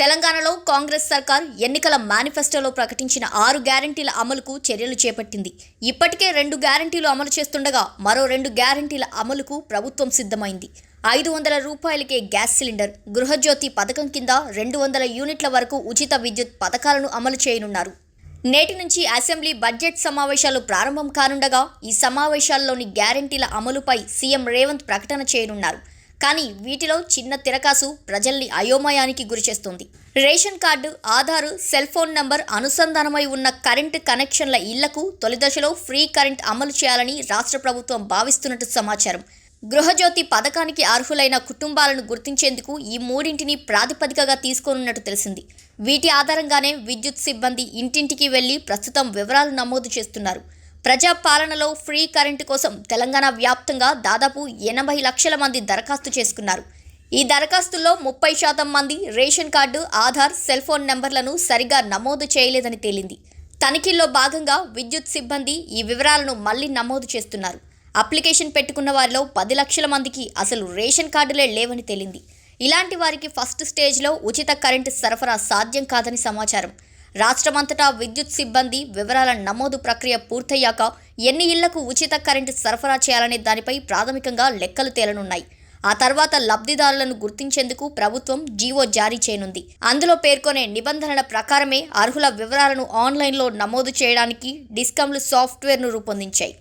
తెలంగాణలో కాంగ్రెస్ సర్కార్ ఎన్నికల మేనిఫెస్టోలో ప్రకటించిన ఆరు గ్యారంటీల అమలుకు చర్యలు చేపట్టింది. ఇప్పటికే రెండు గ్యారంటీలు అమలు చేస్తుండగా మరో రెండు గ్యారంటీల అమలుకు ప్రభుత్వం సిద్ధమైంది. ఐదు వందల రూపాయలకే గ్యాస్ సిలిండర్ గృహజ్యోతి పథకం కింద రెండు వందల యూనిట్ల వరకు ఉచిత విద్యుత్ పథకాలను అమలు చేయనున్నారు. నేటి నుంచి అసెంబ్లీ బడ్జెట్ సమావేశాలు ప్రారంభం కానుండగా ఈ సమావేశాల్లోని గ్యారంటీల అమలుపై సీఎం రేవంత్ ప్రకటన చేయనున్నారు. కానీ వీటిలో చిన్న తిరకాసు ప్రజల్ని అయోమయానికి గురిచేస్తుంది ration card Aadhaar cell phone number అనుసంధానమై ఉన్న కరెంటు కనెక్షన్ల ఇళ్ళకు తొలిదశలో ఫ్రీ కరెంట్ అమలు చేయాలని రాష్ట్ర ప్రభుత్వం భావిస్తున్నట్టు సమాచారం. గృహజ్యోతి పథకానికి అర్హులైన కుటుంబాలను గుర్తించేందుకు ఈ మూడింటిని ప్రాతిపదికగా తీసుకోనున్నట్టు తెలిసింది. వీటి ఆధారంగానే విద్యుత్ సిబ్బంది ఇంటింటికి వెళ్ళి ప్రస్తుతం వివరాలు నమోదు చేస్తున్నారు. ప్రజా పాలనలో ఫ్రీ కరెంటు కోసం తెలంగాణ వ్యాప్తంగా దాదాపు ఎనభై లక్షల మంది దరఖాస్తు చేసుకున్నారు. ఈ దరఖాస్తుల్లో ముప్పై శాతం మంది ration card Aadhaar cell phone నెంబర్లను సరిగా నమోదు చేయలేదని తేలింది. తనిఖీల్లో భాగంగా విద్యుత్ సిబ్బంది ఈ వివరాలను మళ్ళీ నమోదు చేస్తున్నారు. అప్లికేషన్ పెట్టుకున్న వారిలో పది లక్షల మందికి అసలు రేషన్ కార్డులే లేవని తేలింది. ఇలాంటి వారికి ఫస్ట్ స్టేజ్లో ఉచిత కరెంటు సరఫరా సాధ్యం కాదని సమాచారం. రాష్ట్రమంతటా విద్యుత్ సిబ్బంది వివరాల నమోదు ప్రక్రియ పూర్తయ్యాక ఎన్ని ఇళ్ళకు ఉచిత కరెంటు సరఫరా చేయాలనే దానిపై ప్రాథమికంగా లెక్కలు తేలనున్నాయి. ఆ తర్వాత లబ్ధిదారులను గుర్తించేందుకు ప్రభుత్వం జీవో జారీ చేయనుంది. అందులో పేర్కొనే నిబంధనల ప్రకారమే అర్హుల వివరాలను ఆన్లైన్లో నమోదు చేయడానికి డిస్కమ్లు సాఫ్ట్వేర్ను రూపొందించాయి.